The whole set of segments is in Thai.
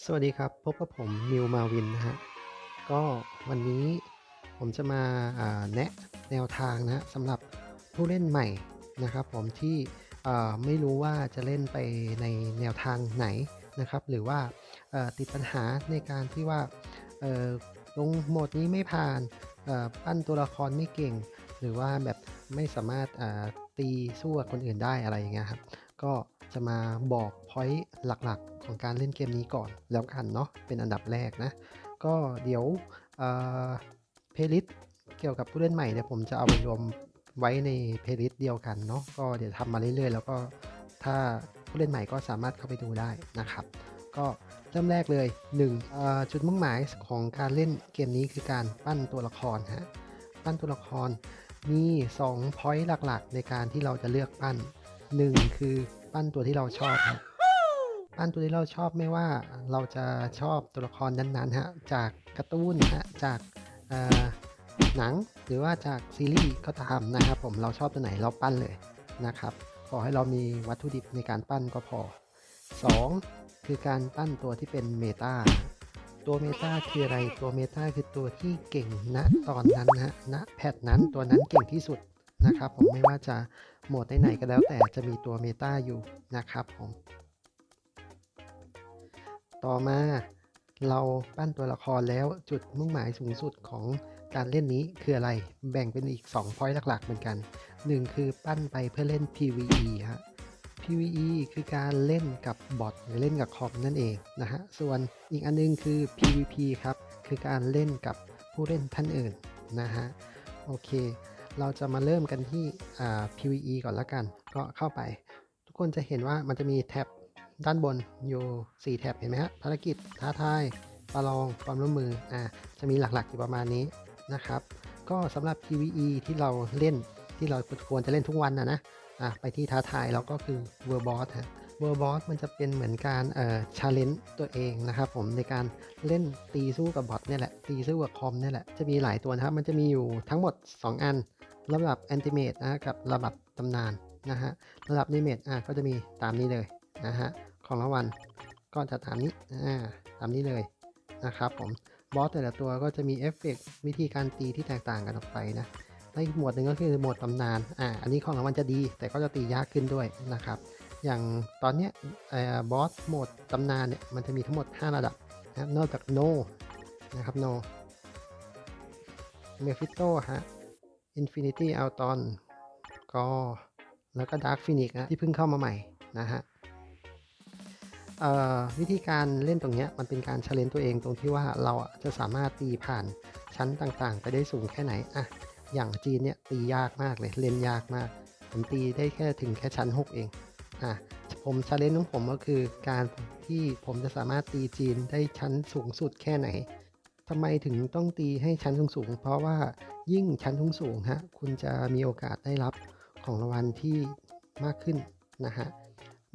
สวัสดีครับ พบกับผมมิวมาวินนะฮะ ก็วันนี้ผมจะมาแนะแนวทางนะสำหรับผู้เล่นใหม่นะครับ ผมที่ไม่รู้ว่าจะเล่นไปในแนวทางไหนนะครับ หรือว่าติดปัญหาในการที่ว่าลงโหมดนี้ไม่ผ่านปั้นตัวละครไม่เก่ง หรือว่าแบบไม่สามารถตีสู้กับคนอื่นได้อะไรอย่างเงี้ยครับ ก็ จะมาบอกพอยต์หลักๆ ของการเล่นเกมนี้ก่อนแล้วกันเนาะเป็นอันดับแรกนะ ก็เดี๋ยวเพลย์ลิสเกี่ยวกับผู้เล่นใหม่เนี่ยผมจะเอาไปรวมไว้ในเพลย์ลิสเดียวกันเนาะก็เดี๋ยวทำมาเรื่อยๆ แล้วก็ถ้าผู้เล่นใหม่ก็สามารถเข้าไปดูได้นะครับ ก็เริ่มแรกเลย1เอ่อจุดมุ่งหมายของการเล่นเกมนี้คือการปั้นตัวละครฮะปั้นตัวละครมี2 point หลักๆ ในการที่เราจะเลือกปั้น 1คือปั้นตัวที่เราชอบครับปั้นตัวที่เราชอบไม่ว่าเราจะชอบตัวละครนั้นๆฮะจากการ์ตูนฮะจากหนังหรือว่าจากซีรีส์ก็ตามนะครับผมเราชอบตัวไหนเราปั้นเลยนะครับขอให้เรามีวัตถุดิบในการปั้นก็พอ 2 คือการปั้นตัวที่เป็นเมตาตัวเมตาคืออะไรตัวเมตาคือตัวที่เก่งณตอนนั้นนะฮะณแพทนั้นตัวนั้นเก่งที่สุด นะครับผมไม่ว่าจะโหมดไหนๆก็แล้วแต่จะมีตัวเมตาอยู่นะครับผม ต่อมาเราปั้นตัวละครแล้วจุดมุ่งหมายสูงสุดของการเล่นนี้คืออะไร แบ่งเป็นอีก2 point หลักๆ เหมือนกัน 1 คือปั้นไปเพื่อเล่น PVE ฮะ PVE คือการเล่นกับบอทหรือเล่นกับคอมนั่นเองนะฮะ ส่วนอีกอันนึงคือ PVP ครับ คือการเล่นกับผู้เล่นท่านอื่นนะฮะ โอเค เราจะมาเริ่มกันที่ PVE ก่อนละกัน ก็เข้าไป ทุกคนจะเห็นว่ามันจะมีแท็บด้านบนอยู่4แท็บเห็นไหมฮะภารกิจท้าทายประลองความร่วมมืออ่าจะมีหลักๆอยู่ประมาณนี้นะครับ ก็สำหรับ PVE ที่เราเล่นที่เราควรจะเล่นทุกวันนะนะอะไปที่ท้าทายแล้วก็คือ World Boss ฮะ World Boss มันจะเป็นเหมือนการเอ่อ challenge ตัวเองนะครับผมในการเล่นตีสู้กับบอทเนี่ยแหละตีสู้กับคอมเนี่ยแหละจะมีหลายตัวนะครับมันจะมีอยู่ทั้งหมด 2 อัน ระดับ Ultimate นะกับระดับตำนานนะฮะระดับ Ultimate อะก็จะมีตามนี้เลยนะฮะของรางวัลก็จะตามนี้อ่าตามนี้เลยนะครับผมบอสแต่ละตัวก็จะมีเอฟเฟกต์วิธีการตีที่แตกต่างกันออกไปนะในหมวดหนึ่งก็คือโหมดตำนาน อ่า อันนี้ของรางวัลจะดี แต่ก็จะตียากขึ้นด้วยนะครับ อย่างตอนเนี้ยบอสโหมดตำนานเนี่ยมันจะมีทั้งหมด 5 ระดับนะครับนอกจากโนนะครับโนเมฟิโตฮะอินฟินิตี้อัลตอนก็แล้วก็ดาร์ p ฟินิกนะที่เพิ่งเข้ามาใหม่นะฮะวิธีการเล่นตรงนี้มันเป็นการเชลเลนตัวเองตรงที่ว่าเราจะสามารถตีผ่านชั้นต่างๆ ไปได้สูงแค่ไหนอะอย่างจีนเนี่ยตียากมากเลยเล่นยากมาก ผมตีได้แค่ถึงแค่ชั้น 6 เอง อะผมชาเลนจ์ของผมก็คือการที่ผมจะสามารถตีจีนได้ชั้นสูงสุดแค่ไหนทำไมถึงต้องตีให้ชั้นสูงๆเพราะว่ายิ่งชั้นสูงๆฮะคุณจะมีโอกาสได้รับของรางวัลที่มากขึ้นนะฮะ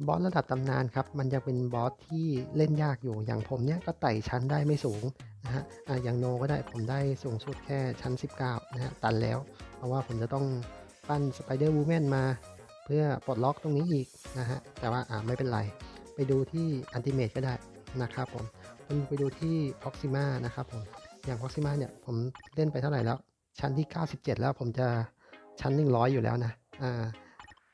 บอสระดับตำนานครับ มันยังเป็นบอสที่เล่นยากอยู่อย่างผมเนี่ยก็ไต่ชั้นได้ไม่สูงนะฮะอะอย่างโนก็ได้ผมได้สูงสุดแค่ชั้น 19นะฮะตันแล้ว เพราะว่าผมจะต้องปั้นสไปเดอร์วูแมนมา เพื่อปลดล็อกตรงนี้อีกนะฮะแต่ว่าอ่าไม่เป็นไร ไปดูที่อันติเมตก็ได้นะครับผมคุณไปดูที่พ็อกซิมานะครับผมอย่างพ็อกซิมาเนี่ยผมเล่นไปเท่าไหร่แล้ว ชั้นที่ 97 แล้วผมจะชั้น 100 อยู่แล้วนะอ่า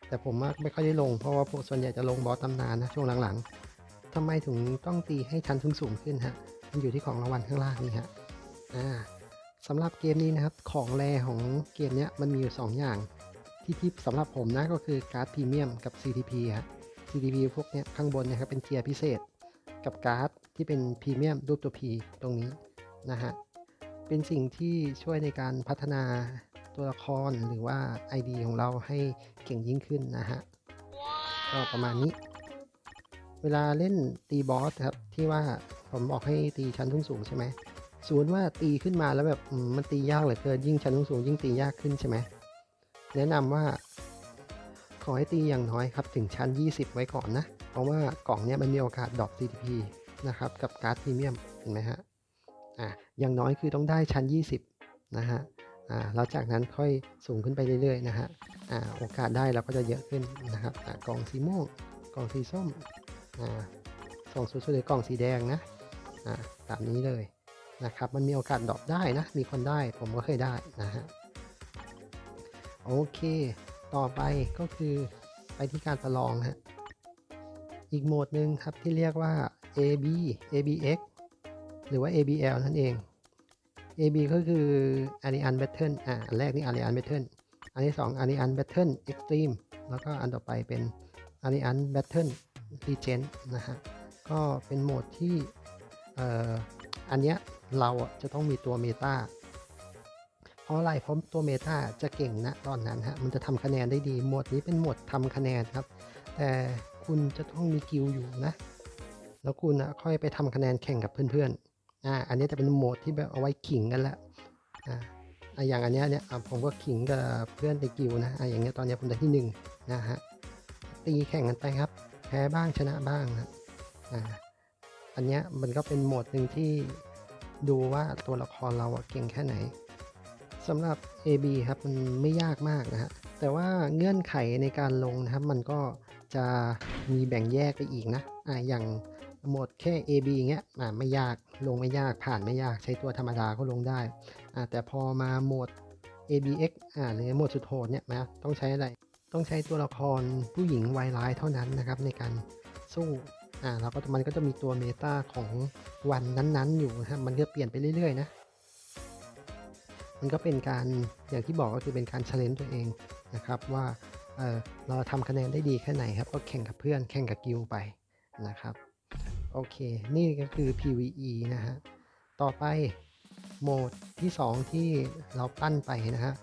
แต่ผมไม่ค่อยได้ลงเพราะว่าพวกส่วนใหญ่จะลงบอสตำนานนะช่วงหลังๆทำไมถึงต้องตีให้ชั้นสูงขึ้นฮะมันอยู่ที่ของรางวัลข้างล่างนี่ฮะอ่าสำหรับเกมนี้นะครับของแรของเกมเนี้ยมันมีอยู่ 2 อย่าง ที่ที่สำหรับผมนะก็คือการ์ดพรีเมียมกับ CTP ฮะ CTP พวกเนี้ยข้างบนนะครับเป็นเทียร์พิเศษ กับการ์ดที่เป็นพรีเมียมรูปตัว P ตรงนี้นะฮะ เป็นสิ่งที่ช่วยในการพัฒนาตัวละครหรือว่า ID ของเราให้เก่งยิ่งขึ้นนะฮะ ก็ประมาณนี้ เวลาเล่นตีบอสครับที่ว่าผมบอกให้ตีชั้นทุ่งสูงใช่ไหมสมมติว่าตีขึ้นมาแล้วแบบมันตียากเหลือเกินยิ่งชั้นสูงยิ่งตียากขึ้นใช่ไหม แนะนำว่าขอให้ตีอย่างน้อยครับถึงชั้น 20 ไว้ก่อนนะ เพราะว่ากล่องเนี้ยมันมีโอกาสดรอป CTP นะครับกับการ์ดพรีเมียมเห็นไหมฮะอะอย่างน้อยคือต้องได้ชั้น 20 นะฮะอ่าแล้วจากนั้นค่อยสูงขึ้นไปเรื่อยๆนะฮะอ่าโอกาสได้เราก็จะเยอะขึ้นนะครับอ่ากล่องสีม่วงกล่องสีส้มอ่าส่งสูงสุดในกล่องสีแดงนะอ่าตามนี้เลยนะครับมันมีโอกาสดรอปได้นะมีคนได้ผมก็เคยได้นะฮะ โอเค ต่อไปก็คือไปที่การประลองฮะ อีกโหมดหนึ่งครับที่เรียกว่า AB ABX หรือว่า ABL นั่นเอง AB ก็คือ Arian Battle อ่าอันแรกนี่ Arian Battle อันที่2 Arian Battle Extreme แล้วก็อันต่อไปเป็น Arian Battle Legend นะฮะ ก็เป็นโหมดที่ เอ่อ อันเนี้ยเราจะต้องมีตัวเมตา เพราะอะไรเพราะตัวเมตาจะเก่งนะตอนนั้นฮะมันจะทำคะแนนได้ดีโหมดนี้เป็นโหมดทำคะแนนครับ แต่คุณจะต้องมีกิลอยู่นะ แล้วคุณอะค่อยไปทำคะแนนแข่งกับเพื่อนๆอ่าอันนี้จะเป็นโหมดที่แบบเอาไว้ขิงกันละอ่าอะอย่างอันเนี้ยเนี่ยผมก็ขิงกับเพื่อนในกิลนะอะอย่างเงี้ยตอนนี้ผมได้ที่หนึ่งนะฮะตีแข่งกันไปครับ แพ้บ้างชนะบ้างนะอ่าอันเนี้ยมันก็เป็นโหมดหนึ่งที่ดูว่าตัวละครเราเก่งแค่ไหน สำหรับ AB ครับมันไม่ยากมากนะฮะแต่ว่าเงื่อนไขในการลงนะครับ มันก็จะมีแบ่งแยกไปอีกนะอ่าอย่างหมดแค่ AB เงี้ยอ่าไม่ยากลงไม่ยากผ่านไม่ยากใช้ตัวธรรมดาก็ลงได้อ่าแต่พอมาหมด ABX อ่าหรือหมดสุดโหดเนี่ยนะต้องใช้อะไรต้องใช้ตัวละครผู้หญิงวัยร้ายเท่านั้นนะครับในการสู้อ่าแล้วก็มันก็จะมีตัวเมตาของวันนั้นๆอยู่นะมันก็เปลี่ยนไปเรื่อยๆนะ มันก็เป็นการอย่างที่บอกก็คือเป็นการเชลเลนตัวเองนะครับว่าเเราทำคะแนนได้ดีแค่ไหนครับ ก็แข่งกับเพื่อนแข่งกับกิลไปนะครับโอเค นี่ก็คือ PVE นะฮะต่อไปโหมดที่ 2 ที่เราปั้นไปนะฮะ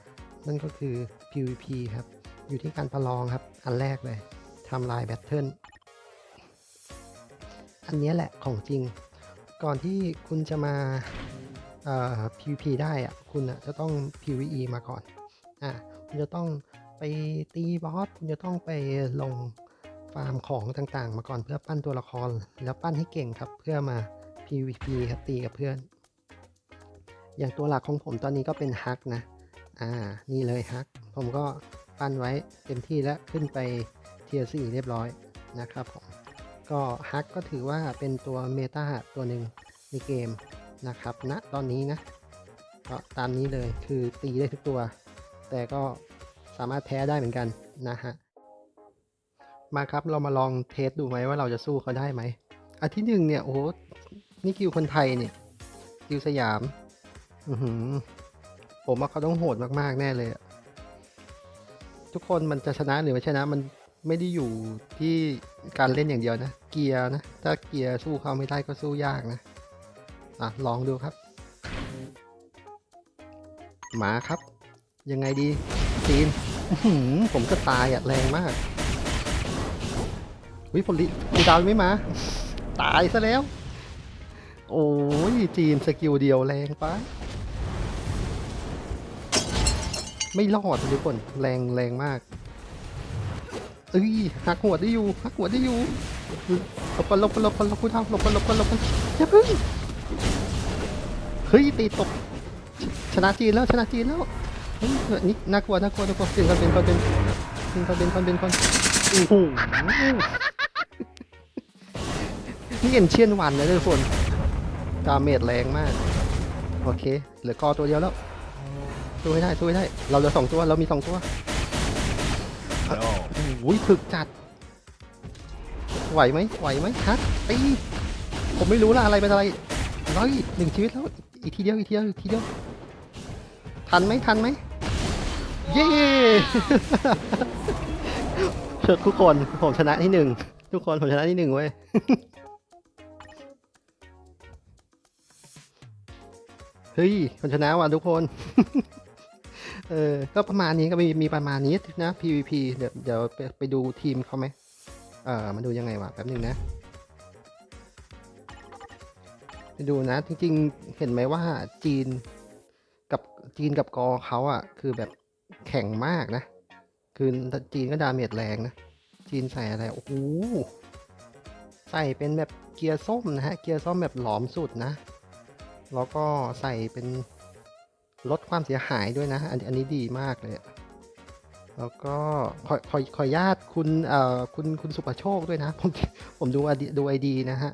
นั่นก็คือ PVP ครับ อยู่ที่การประลองครับ อันแรกเลยทำลายแบทเทิลอันนี้แหละของจริง ก่อนที่คุณจะมา PVP ได้อะคุณอะจะต้อง PVE มาก่อนอะคุณจะต้องไปตีบอสคุณจะต้องไปลงฟาร์มของต่างๆ มาก่อนเพื่อปั้นตัวละคร แล้วปั้นให้เก่งครับเพื่อมา PVP ครับตีกับเพื่อน อย่างตัวหลักของผมตอนนี้ก็เป็นฮักนะอ่านี่เลยฮัก ผมก็ปั้นไว้เต็มที่แล้วขึ้นไปเทียร์สี่เรียบร้อยนะครับผมก็ฮักก็ถือว่าเป็นตัวเมตาตัวหนึ่งในเกม นะครับณนะตอนนี้นะก็ตามนี้เลยคือตีได้ทุกตัว แต่ก็สามารถแพ้ได้เหมือนกันนะฮะมาครับเรามาลองเทสดูไหมว่าเราจะสู้เขาได้ไหมอันที่หนึ่งเนี่ยโอ้โหนี่กิวคนไทยเนี่ยกิวสยาม อือหือผมว่าเขาต้องโหดมากๆแน่เลยทุกคนมันจะชนะหรือไม่ชนะมันไม่ได้อยู่ที่การเล่นอย่างเดียวนะ เกียร์นะ ถ้าเกียร์สู้เขาไม่ได้ก็สู้ยากนะ อะลองดูครับ หมาครับ ยังไงดีจีนผมก็ตายอะแรงมากวิผลลิกูดาวไม่มา ตายซะแล้ว โอ้ยจีนสกิลเดียวแรงปะไม่รอดทุกคนแรงแรงมากเอ้ยหักหัวได้อยู่หักหัวได้อยู่หลบกันหลบกันหลบกันหลบกูทำหลบกันหลบกันหลบกันอย่าพิ่ง เฮ้ยตีตกชชนะจีนแล้วชนะจีนแล้วเฮ้ยนี่น่ากลัวน่ากลัวน่ากลัวเป็นคนเป็นคนเป็นเป็นคนเป็นคนเป็นคนโอ้โหนี่เอ็นเชียนวันนะทุกคนดาเมจแรงมาก โอเค เหลือกอตัวเดียวแล้วสู้ให้ได้สู้ให้ได้ เราเหลือสองตัวเรามีสองตัวโอ้ยถึกจัด ไหวไหมไหวไหมฮะตีผมไม่รู้ละอะไรเป็นอะไรร้อยหนึ่งชีวิตแล้ว อีกทีเดียวอีกทีเดียวอีกทีเดียวทันไหมทันไหมเย้ทุกคนผมชนะที่หนึ่งทุกคนผมชนะที่หนึ่งเว้ยเฮ้ยผมชนะว่ะทุกคนเออก็ประมาณนี้ก็มีมีประมาณนี้นะ PVP เดี๋ยวเดี๋ยวไปดูทีมเขาไหมเออมาดูยังไงวะแป๊บนึงนะ ดูนะ จริงๆ เห็นไหมว่าจีนกับจีนกับกอเขาอะ่ะ คือแบบแข็งมากนะ คือจีนก็ดาเมจแรงนะ จีนใส่อะไร โอ้โห ใส่เป็นแบบเกียร์ส้มนะฮะ เกียร์ส้มแบบหลอมสุดนะ แล้วก็ใส่เป็นลดความเสียหายด้วยนะ อันอันนี้ดีมากเลยแล้วก็ขอขอขอญาตคุณเอ่อคุณคุณสุประโชคด้วยนะ ผมผมดูอดีดูไอดีนะฮะ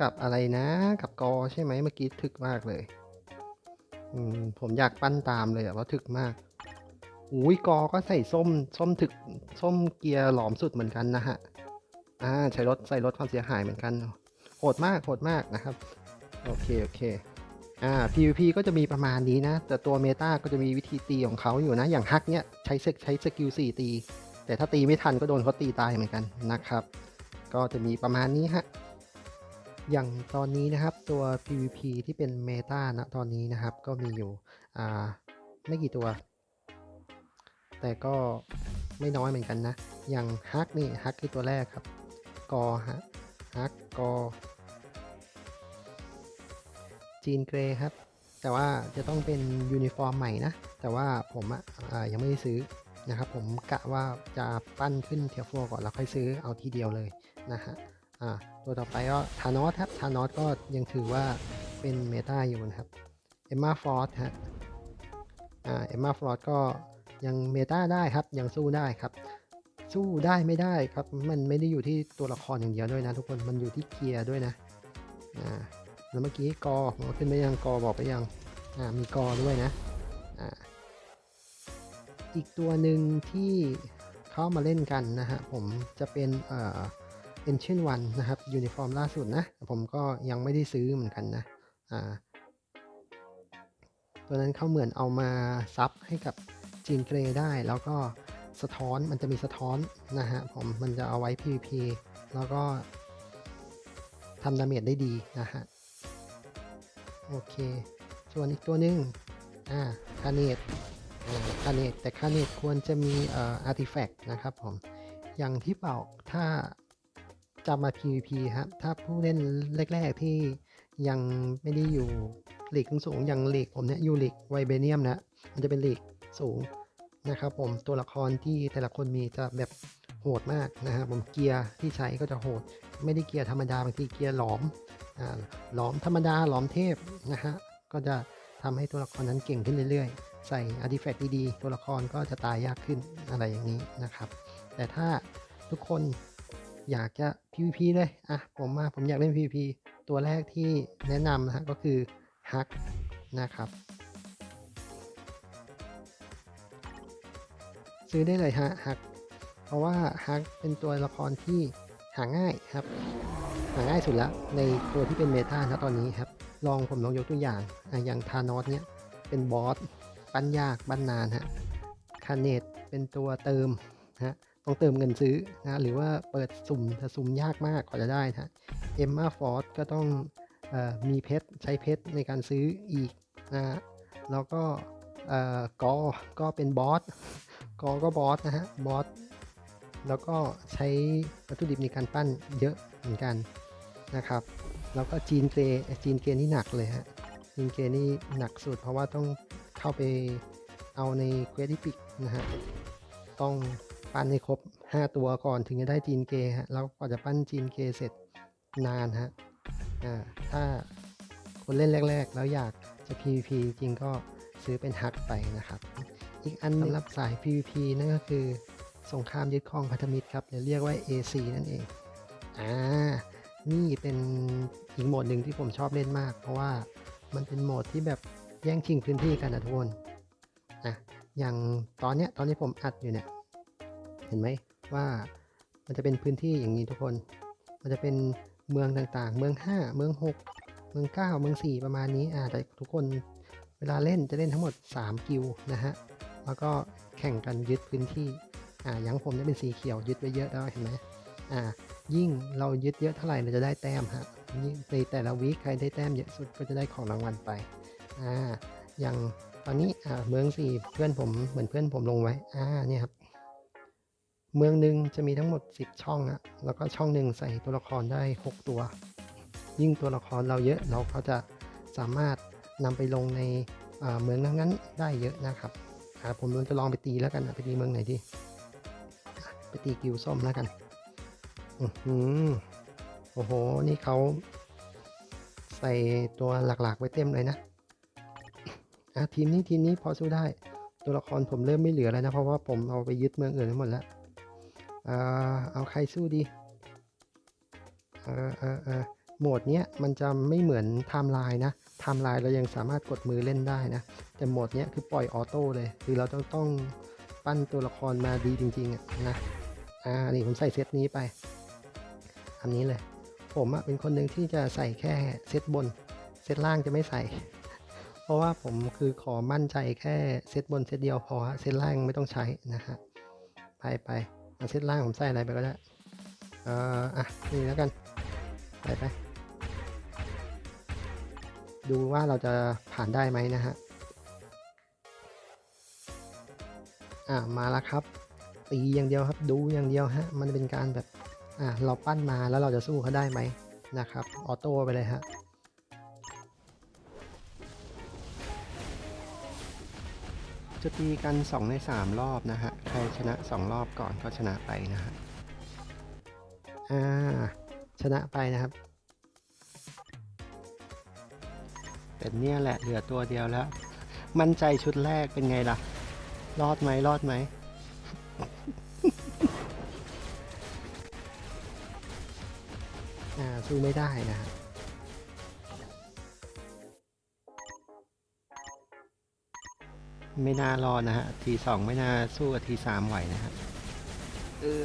กับอะไรนะ กับกอใช่ไหมเมื่อกี้ถึกมากเลยอืมผมอยากปั้นตามเลยอะว่าถึกมากอุ้ยกอก็ใส่ส้มส้มถึกส้มเกียร์หลอมสุดเหมือนกันนะฮะอ่าใช้รถใส่รถความเสียหายเหมือนกันโหดมากโหดมากนะครับ โอเคโอเคอ่า PVP ก็จะมีประมาณนี้นะ แต่ตัวเมตาก็จะมีวิธีตีของเขาอยู่นะ อย่างฮักเนี่ยใช้ใช้สกิล4ตี แต่ถ้าตีไม่ทันก็โดนเขาตีตายเหมือนกันนะครับ ก็จะมีประมาณนี้ฮะ อย่างตอนนี้นะครับตัว PVP ที่เป็นเมตานะตอนนี้นะครับก็มีอยู่ไม่กี่ตัว แต่ก็ไม่น้อยเหมือนกันนะ อย่างฮักนี่ฮักคือตัวแรกครับ กอฮะฮักกอ จีนเกรครับ แต่ว่าจะต้องเป็นยูนิฟอร์มใหม่นะ แต่ว่าผมอะอะยังไม่ได้ซื้อนะครับ ผมกะว่าจะปั้นขึ้นเทียโฟก่อนแล้วค่อยซื้อเอาทีเดียวเลยนะฮะ อ่าตัวต่อไปก็ทานอสครับทานอสก็ยังถือว่าเป็นเมตาอยู่นะครับเอมมาฟอร์ดฮะอ่าเอมมาฟอร์ดก็ยังเมตาได้ครับยังสู้ได้ครับ สู้ได้ไม่ได้ครับมันไม่ได้อยู่ที่ตัวละครอย่างเดียวด้วยนะทุกคนมันอยู่ที่เกียร์ด้วยนะอ่าแล้วเมื่อกี้กอขึ้นไปยังกอบอกไปยังอ่ามีกอด้วยนะอ่าอีกตัวหนึ่งที่เข้ามาเล่นกันนะฮะผมจะเป็นเอ่อ Ancient One นะครับยูนิฟอร์มล่าสุดนะ ผมก็ยังไม่ได้ซื้อเหมือนกันนะอ่าตัวนั้นเขาเหมือนเอามาซับให้กับจีนเกรได้แล้วก็สะท้อนมันจะมีสะท้อนนะฮะผมมันจะเอาไว้ PVP แล้วก็ทำดาเมจได้ดีนะฮะโอเค ส่วนอีกตัวหนึ่งอ่าคาเนตคาเนตแต่คาเนตควรจะมีเอ่ออาร์ติแฟกต์นะครับผมอย่างที่เป่าถ้า จะมา PVP ครับถ้าผู้เล่นแรก ๆที่ยังไม่ได้อยู่หลีกสูงอย่างหลีกผมเนี่ยอยู่หลีกไวเบเนียมนะมันจะเป็นหลีกสูงนะครับผมตัวละครที่แต่ละคนมีจะแบบโหดมากนะครับผมเกียร์ที่ใช้ก็จะโหด ไม่ได้เกียร์ธรรมดาบางทีเกียร์หลอมอ่าหลอมธรรมดาหลอมเทพนะฮะก็จะทำให้ตัวละครนั้นเก่งขึ้นเรื่อยๆ ใส่อาร์ติแฟกต์ดีๆ ตัวละครก็จะตายยากขึ้นอะไรอย่างนี้นะครับ แต่ถ้าทุกคน อยากจะ PVP เลย อะ ผมมา ผมอยากเล่น PVP ตัวแรกที่แนะนำนะฮะก็คือฮักนะครับ ซื้อได้เลยฮะฮัก เพราะว่าฮักเป็นตัวละครที่หาง่ายครับ หาง่ายสุดล้วในตัวที่เป็นเมตาณตอนนี้ครับ ลองผมลองยกตัวอย่างอะอย่างทานอสเนี่ยเป็นบอส ปั้นยาก ปั้นนานฮะคาเนตเป็นตัวเติมฮะ ต้องเติมเงินซื้อนะหรือว่าเปิดสุ่มแต่สุ่มยากมากกว่าจะได้ฮะเอ็มมาฟอร์ดก็ต้องอมีเพชรใช้เพชรในการซื้ออีกนะฮะแล้วก็กอก็เป็นบอสกอก็บอสนะฮะบอสแล้วก็ใช้วัตถุดิบในการปั้นเยอะเหมือนกันนะครับ แล้วก็จีนเกจีนเกนี่หนักเลยฮะจีนเกนี่หนักสุดเพราะว่าต้องเข้าไปเอาในเควสที่ปิกนะฮะต้อง ปั้นให้ครบ 5 ตัวก่อนถึงจะได้จีนเกรฮะแล้วกว่าจะปั้นจีนเกรเสร็จนานฮะอ่าถ้าคนเล่นแรก ๆ แล้วอยากจะ PVP จริงก็ซื้อเป็นฮักไปนะครับ อีกอันสำหรับสาย PVP นั่นก็คือสงครามยึดครองพันธมิตรครับหรือเรียกว่า AC นั่นเองอ่านี่เป็นอีกโหมดหนึ่งที่ผมชอบเล่นมาก เพราะว่ามันเป็นโหมดที่แบบแย่งชิงพื้นที่กันนะทุกคนอะอย่างตอนเนี้ยตอนนี้ผมอัดอยู่เนี่ย เห็นไหมว่ามันจะเป็นพื้นที่อย่างนี้ทุกคน มันจะเป็นเมืองต่างๆ เมือง 5 เมือง 6 เมือง 9 เมือง 4 ประมาณนี้อ่าแต่ทุกคนเวลาเล่นจะเล่นทั้งหมด 3 กิลด์นะฮะ แล้วก็แข่งกันยึดพื้นที่อ่าอย่างผมเนี่ยเป็นสีเขียวยึดไว้เยอะแล้วเห็นไหมอ่ายิ่งเรายึดเยอะเท่าไหร่เราจะได้แต้มฮะยิ่งในแต่ละวีคใครได้แต้มเยอะสุดก็จะได้ของรางวัลไปอ่าอย่างตอนนี้อ่าเมืองสี่เพื่อนผมเหมือนเพื่อนผมลงไว้อ่าเนี่ยครับ เมืองหนึ่งจะมีทั้งหมด 10 ช่องอะแล้วก็ช่องหนึ่งใส่ตัวละครได้ 6 ตัว ยิ่งตัวละครเราเยอะเราก็จะสามารถนำไปลงในเมืองนั้นๆได้เยอะนะครับอ่าผมจะลองไปตีแล้วกันนะไปตีเมืองไหนดี ไปตีกิวส้มแล้วกันอือหือโอ้โห นี่เขาใส่ตัวหลักๆ ไว้เต็มเลยนะอะทีมนี้ทีมนี้พอสู้ได้ ตัวละครผมเริ่มไม่เหลือแล้วนะ เพราะว่าผมเอาไปยึดเมืองอื่นไปหมดแล้ว อ่าเอาใครสู้ดีเออเออเออโหมดเนี้ยมันจะไม่เหมือนไทม์ไลน์นะไทม์ไลน์เรายังสามารถกดมือเล่นได้นะ แต่โหมดเนี้ยคือปล่อยออโต้เลยคือเราต้องต้องปั้นตัวละครมาดีจริงๆอะนะอ่านี่ผมใส่เซตนี้ไปอันนี้เลย ผมอะเป็นคนหนึ่งที่จะใส่แค่เซตบนเซตล่างจะไม่ใส่ เพราะว่าผมคือขอมั่นใจแค่เซตบนเซตเดียวพอเซตล่างไม่ต้องใช้นะฮะไปไป เอาเซตล่างผมใส่อะไรไปก็ได้เอ่ออะนี่แล้วกันไปไป ดูว่าเราจะผ่านได้ไหมนะฮะอ่ามาแล้วครับตีอย่างเดียวครับดูอย่างเดียวฮะมันเป็นการแบบอ่าเราปั้นมาแล้วเราจะสู้เขาได้ไหมนะครับออโต้ไปเลยฮะ จะตีกัน 2 ใน 3 รอบนะฮะ ใครชนะ 2 รอบก่อนก็ชนะไปนะฮะ อ่า ชนะไปนะครับแต่เนี่ยแหละ เหลือตัวเดียวแล้ว มั่นใจชุดแรกเป็นไงล่ะ รอดไหมรอดไหม อ่า สู้ไม่ได้นะฮะ ไม่น่ารอดนะฮะ ทีสองไม่น่าสู้กับทีสามไหวนะฮะ เออ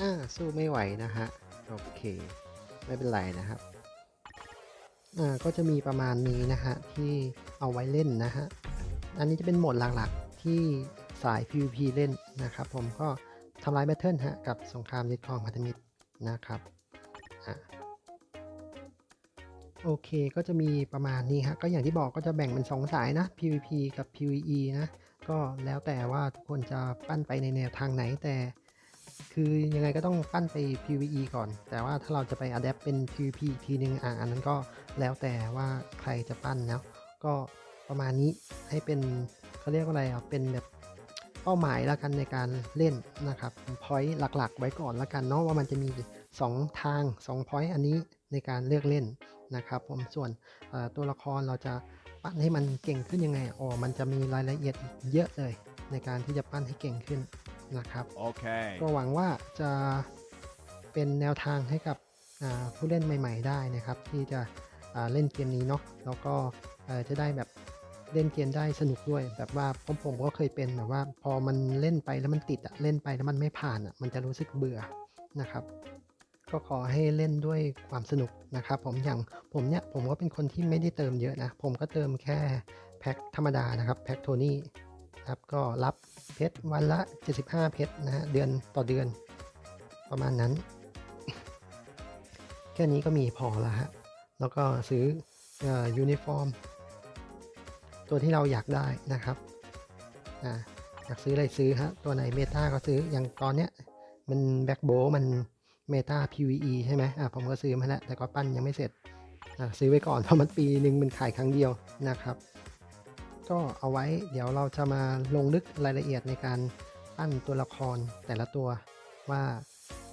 อ่าสู้ไม่ไหวนะฮะ โอเค ไม่เป็นไรนะครับอ่าก็จะมีประมาณนี้นะฮะ ที่เอาไว้เล่นนะฮะ อันนี้จะเป็นโหมดหลักๆที่สาย PVP เล่นนะครับ ผมก็ทำลายแบทเทิลฮะ กับสงครามยึดครองพันธมิตรนะครับอะ โอเคก็จะมีประมาณนี้ฮะก็อย่างที่บอกก็จะแบ่งเป็น 2 สายนะ PVP กับ PVE นะ ก็แล้วแต่ว่าทุกคนจะปั้นไปในแนวทางไหนแต่ คือยังไงก็ต้องปั้นไป PVE ก่อน แต่ว่าถ้าเราจะไป adapt เป็น PVP อีกทีนึงอะอันนั้นก็แล้วแต่ว่าใครจะปั้นแล้วก็ประมาณนี้ให้เป็นเขาเรียกว่าอะไรอะเป็นแบบเป้าหมายแล้วกันในการเล่นนะครับ point หลักๆ ไว้ก่อนแล้วกันเนาะว่ามันจะมี 2 ทาง2 point อันนี้ในการเลือกเล่น นะครับผมส่วนเอ่อตัวละครเราจะปั้นให้มันเก่งขึ้นยังไงอ๋อมันจะมีรายละเอียดอีกเยอะเลย ในการที่จะปั้นให้เก่งขึ้นนะครับ Okay. ก็หวังว่าจะเป็นแนวทางให้กับอ่าผู้เล่นใหม่ ๆ ได้นะครับ ที่จะอ่าเล่นเกมนี้เนาะแล้วก็เอ่อจะได้แบบเล่นเกมได้สนุกด้วย แบบว่าผมผมก็เคยเป็นแบบว่าพอมันเล่นไปแล้วมันติดอะเล่นไปแล้วมันไม่ผ่านอะมันจะรู้สึกเบื่อนะครับ ก็ขอให้เล่นด้วยความสนุกนะครับผมอย่างผมเนี่ยผมก็เป็นคนที่ไม่ได้เติมเยอะนะ ผมก็เติมแค่แพ็คธรรมดานะครับแพ็คโทนี่ครับก็รับเพชรวันละ 75 เพชรนะฮะเดือนต่อเดือน ประมาณนั้น แค่นี้ก็มีพอล้วฮะแล้วก็ซื้อยูนิฟอร์ม ตัวที่เราอยากได้นะครับอ่าอยากซื้ออะไรซื้อฮะตัวไหนเมตาก็ซื้ออย่างตอนเนี้ยมันแบ็กโบมัน เมตา PVE ใช่ไหมอ่าผมก็ซื้อมาแล้วแต่ก็ปั้นยังไม่เสร็จอ่าซื้อไว้ก่อนเพราะมันปีหนึ่งมันขายครั้งเดียวนะครับ ก็เอาไว้เดี๋ยวเราจะมาลงลึกรายละเอียดในการปั้นตัวละครแต่ละตัวว่า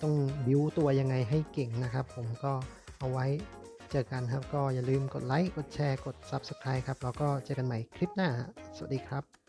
ต้องบิวตัวยังไงให้เก่งนะครับ ผมก็เอาไว้เจอกันครับ ก็อย่าลืมกดไลค์กดแชร์กด Subscribe ครับแล้วก็เจอกันใหม่คลิปหน้า สวัสดีครับ